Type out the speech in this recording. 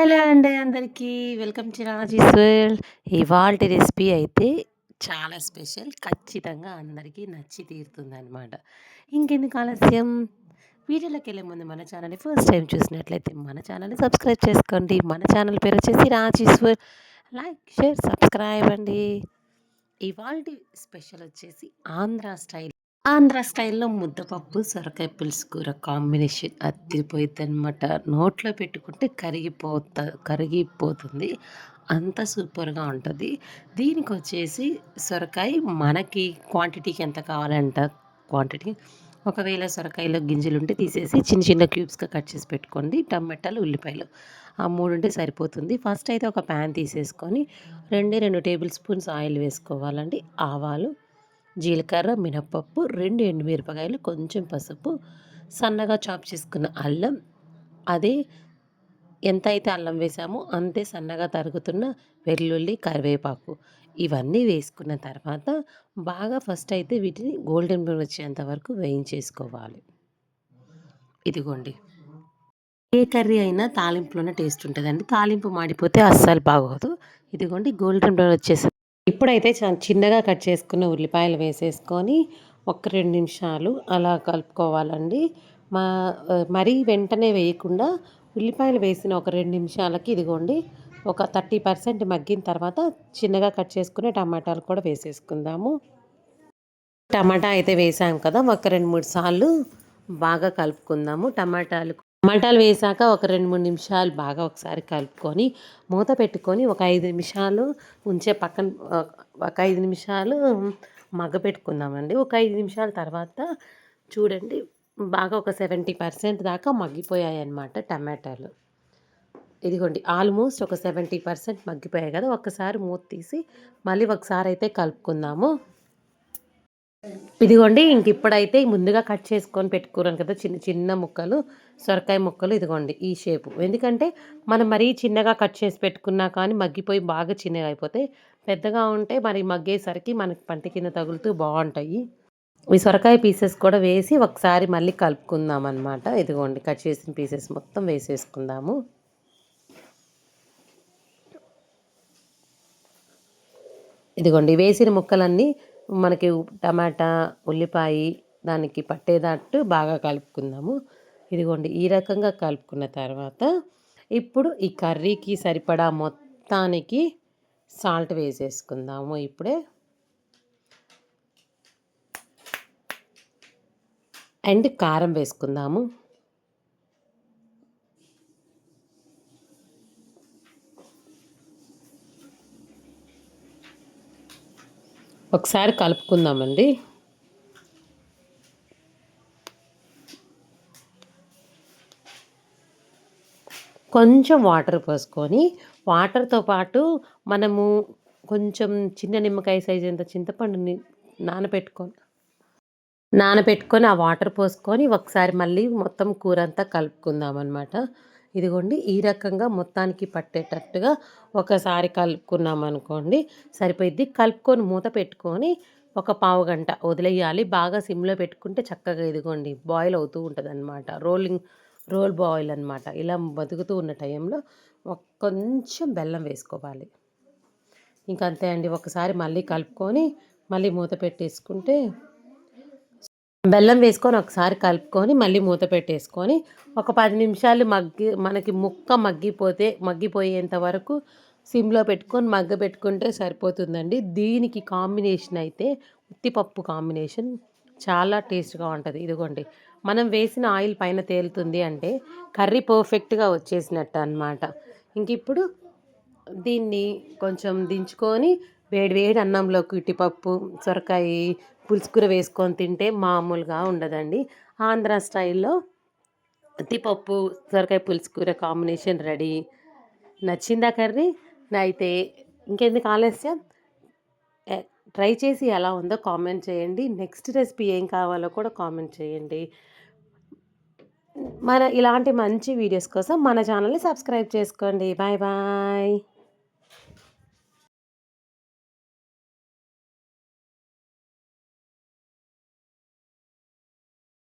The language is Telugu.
హలో అండి అందరికీ. Welcome to Raji's world. ఇవాళ రెసిపీ అయితే చాలా స్పెషల్. ఖచ్చితంగా అందరికీ నచ్చి తీరుతుంది అనమాట ఇంకెందుకు ఆలస్యం? వీడియోలోకి వెళ్ళే ముందు మన ఛానల్ని ఫస్ట్ టైం చూసినట్లయితే మన ఛానల్ని సబ్స్క్రైబ్ చేసుకోండి. మన ఛానల్ పేరు వచ్చేసి రాజీశ్వర్ లైక్ షేర్ సబ్స్క్రైబ్ అండి. ఇవాళ స్పెషల్ వచ్చేసి ఆంధ్ర స్టైల్ ఆంధ్ర స్టైల్లో ముద్దపప్పు సొరకాయ పులుసు కూర కాంబినేషన్ అద్దిపోయింది అనమాట నోట్లో పెట్టుకుంటే కరిగిపోత కరిగిపోతుంది. అంత సూపర్గా ఉంటుంది. దీనికి వచ్చేసి సొరకాయ మనకి క్వాంటిటీకి ఎంత కావాలంట? క్వాంటిటీ ఒకవేళ సొరకాయలో గింజలు ఉంటే తీసేసి చిన్న చిన్న క్యూబ్స్గా కట్ చేసి పెట్టుకోండి. టమాటాలు ఉల్లిపాయలు ఆ మూడు ఉంటే సరిపోతుంది. ఫస్ట్ అయితే ఒక ప్యాన్ తీసేసుకొని రెండే రెండు టేబుల్ స్పూన్స్ ఆయిల్ వేసుకోవాలండి. ఆవాలు జీలకర్ర మినపప్పు రెండు ఎండుమిరపకాయలు కొంచెం పసుపు సన్నగా చాప్ చేసుకున్న అల్లం. అదే ఎంత అయితే అల్లం వేసామో అంతే సన్నగా తరుగుతున్న వెల్లుల్లి కరివేపాకు. ఇవన్నీ వేసుకున్న తర్వాత బాగా ఫస్ట్ అయితే వీటిని గోల్డెన్ బ్రౌన్ వచ్చేంత వరకు వేయించేసుకోవాలి. ఇదిగోండి. ఏ కర్రీ అయినా తాలింపులోనే టేస్ట్ ఉంటుందండి. తాలింపు మాడిపోతే అస్సలు బాగోదు. ఇదిగోండి గోల్డెన్ బ్రౌన్ వచ్చేసి ఇప్పుడైతే చిన్నగా కట్ చేసుకున్న ఉల్లిపాయలు వేసేసుకొని ఒక రెండు నిమిషాలు అలా కలుపుకోవాలండి. మా మరీ వెంటనే వేయకుండా ఉల్లిపాయలు వేసిన ఒక రెండు నిమిషాలకి ఇదిగోండి ఒక థర్టీ పర్సెంట్ మగ్గిన తర్వాత చిన్నగా కట్ చేసుకునే టమాటాలు కూడా వేసేసుకుందాము. టమాటా అయితే వేసాం కదా ఒక రెండు మూడు సార్లు బాగా కలుపుకుందాము. టమాటాలు టమాటాలు వేసాక ఒక రెండు మూడు నిమిషాలు బాగా ఒకసారి కలుపుకొని మూత పెట్టుకొని ఒక ఐదు నిమిషాలు ఉంచే పక్కన ఒక ఐదు నిమిషాలు మగ్గ పెట్టుకుందామండి. ఒక ఐదు నిమిషాల తర్వాత చూడండి బాగా ఒక సెవెంటీ పర్సెంట్ దాకా మగ్గిపోయాయి అన్నమాట టమాటాలు. ఇదిగోండి ఆల్మోస్ట్ ఒక సెవెంటీ పర్సెంట్ మగ్గిపోయాయి కదా ఒకసారి మూత తీసి మళ్ళీ ఒకసారి అయితే కలుపుకుందాము. ఇదిగోండి ఇంక ఇప్పుడైతే ముందుగా కట్ చేసుకొని పెట్టుకున్నాను కదా చిన్న చిన్న ముక్కలు సొరకాయ ముక్కలు ఇదిగోండి ఈ షేపు. ఎందుకంటే మనం మరీ చిన్నగా కట్ చేసి పెట్టుకున్నా కానీ మగ్గిపోయి బాగా చిన్నగా అయిపోతే పెద్దగా ఉంటే మరి మగ్గేసరికి మనకి పంట కింద తగులుతూ బాగుంటాయి. ఈ సొరకాయ పీసెస్ కూడా వేసి ఒకసారి మళ్ళీ కలుపుకుందాం అనమాట ఇదిగోండి కట్ చేసిన పీసెస్ మొత్తం వేసేసుకుందాము. ఇదిగోండి వేసిన ముక్కలన్నీ మనకి టమాటా ఉల్లిపాయ దానికి పట్టేటట్టు బాగా కలుపుకుందాము. ఇదిగోండి ఈ రకంగా కలుపుకున్న తర్వాత ఇప్పుడు ఈ కర్రీకి సరిపడా మొత్తానికి సాల్ట్ వేసేసుకుందాము ఇప్పుడే. అండ్ కారం వేసుకుందాము. ఒకసారి కలుపుకుందామండి. కొంచెం వాటర్ పోసుకొని వాటర్తో పాటు మనము కొంచెం చిన్న నిమ్మకాయ సైజ్ ఎంత చింతపండుని నానబెట్టుకొని నానబెట్టుకొని ఆ వాటర్ పోసుకొని ఒకసారి మళ్ళీ మొత్తం కూర అంతా కలుపుకుందాం అనమాట ఇదిగోండి ఈ రకంగా మొత్తానికి పట్టేటట్టుగా ఒకసారి కలుపుకున్నాం అనుకోండి సరిపోయిద్ది. కలుపుకొని మూత పెట్టుకొని ఒక పావు గంట వదిలేయాలి. బాగా సిమ్లో పెట్టుకుంటే చక్కగా ఇదిగోండి బాయిల్ అవుతూ ఉంటుంది అనమాట రోలింగ్ రోల్ బాయిల్ అనమాట ఇలా బతుకుతూ ఉన్న టైంలో కొంచెం బెల్లం వేసుకోవాలి. ఇంకంతే అండి. ఒకసారి మళ్ళీ కలుపుకొని మళ్ళీ మూత పెట్టేసుకుంటే బెల్లం వేసుకొని ఒకసారి కలుపుకొని మళ్ళీ మూత పెట్టేసుకొని ఒక పది నిమిషాలు మగ్గి మనకి ముక్క మగ్గిపోతే మగ్గిపోయేంత వరకు సిమ్లో పెట్టుకొని మగ్గ పెట్టుకుంటే సరిపోతుందండి. దీనికి కాంబినేషన్ అయితే ఉత్తిపప్పు కాంబినేషన్ చాలా టేస్ట్గా ఉంటుంది. ఇదిగోండి మనం వేసిన ఆయిల్ పైన తేలుతుంది అంటే కర్రీ పర్ఫెక్ట్గా వచ్చేసినట్టు అనమాట ఇంక ఇప్పుడు దీన్ని కొంచెం దించుకొని వేడి వేడి అన్నంలోకి ఇటిపప్పు సొరకాయ పులుసుకూర వేసుకొని తింటే మామూలుగా ఉండదండి. ఆంధ్ర స్టైల్లో తిపప్పు సొరకాయ పులుసుకూర కాంబినేషన్ రెడీ. నచ్చిందా కర్రీ? అయితే ఇంకెందుకు ఆలస్యం? ట్రై చేసి ఎలా ఉందో కామెంట్ చేయండి. నెక్స్ట్ రెసిపీ ఏం కావాలో కూడా కామెంట్ చేయండి. మన ఇలాంటి మంచి వీడియోస్ కోసం మన ఛానల్ని సబ్స్క్రైబ్ చేసుకోండి. Bye bye.